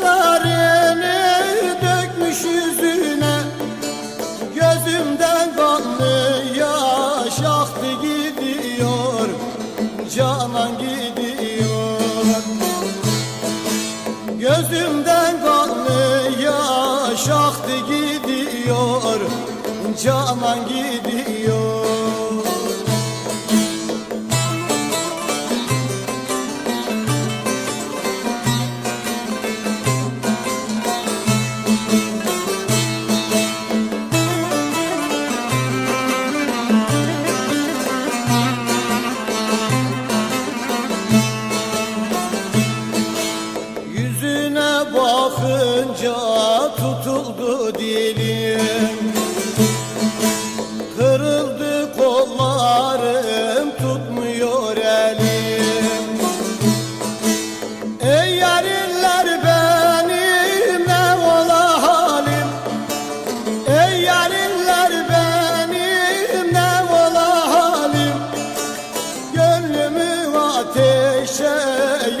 Yaşlarını dökmüş yüzüne Gözümden kanlı yaş aktı gidiyor Canan gidiyor. Gözümden kanlı yaş aktı gidiyor Canan gidiyor.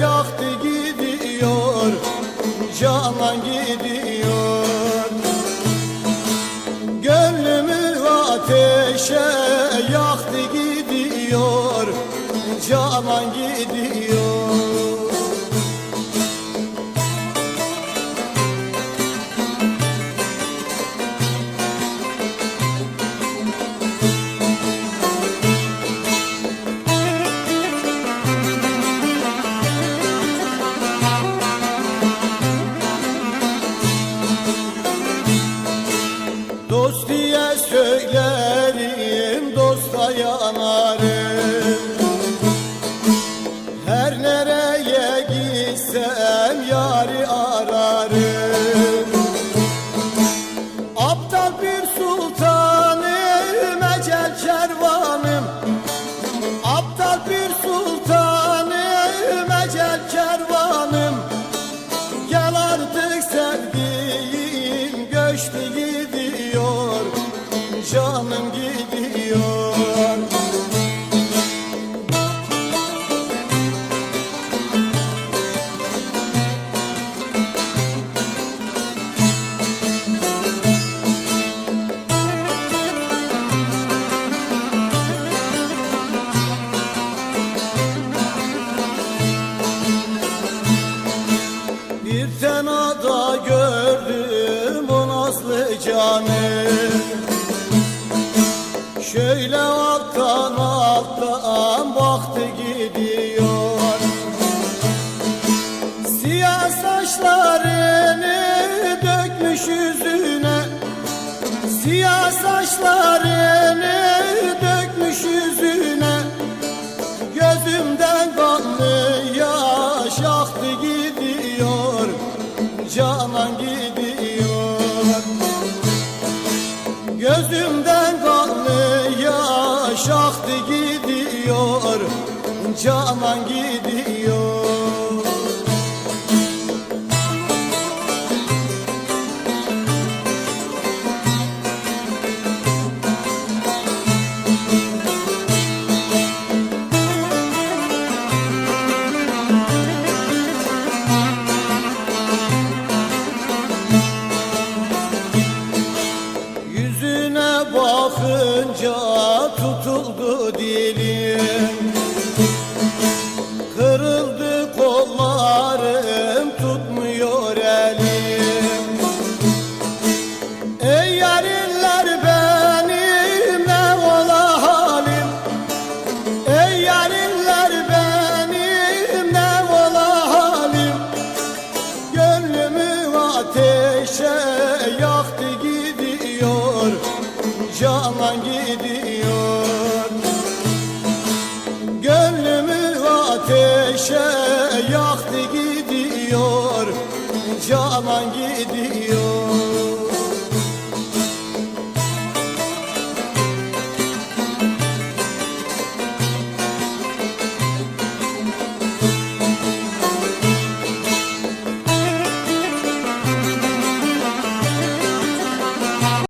yaktı gidiyor Canan gidiyor. Gönlümü ateşe yaktı gidiyor Canan gidiyor. bir sultan. Rüyada gördüm o nasıl canı. Şöyle alttan alttan baktı gibi gidiyor. Gözümden kanlı yaş aktı gidiyor. Canan gidiyor. Hayati gidiyor Canan gidiyor. Gönlümü ateşe yaktı gidiyor Canan gidiyor.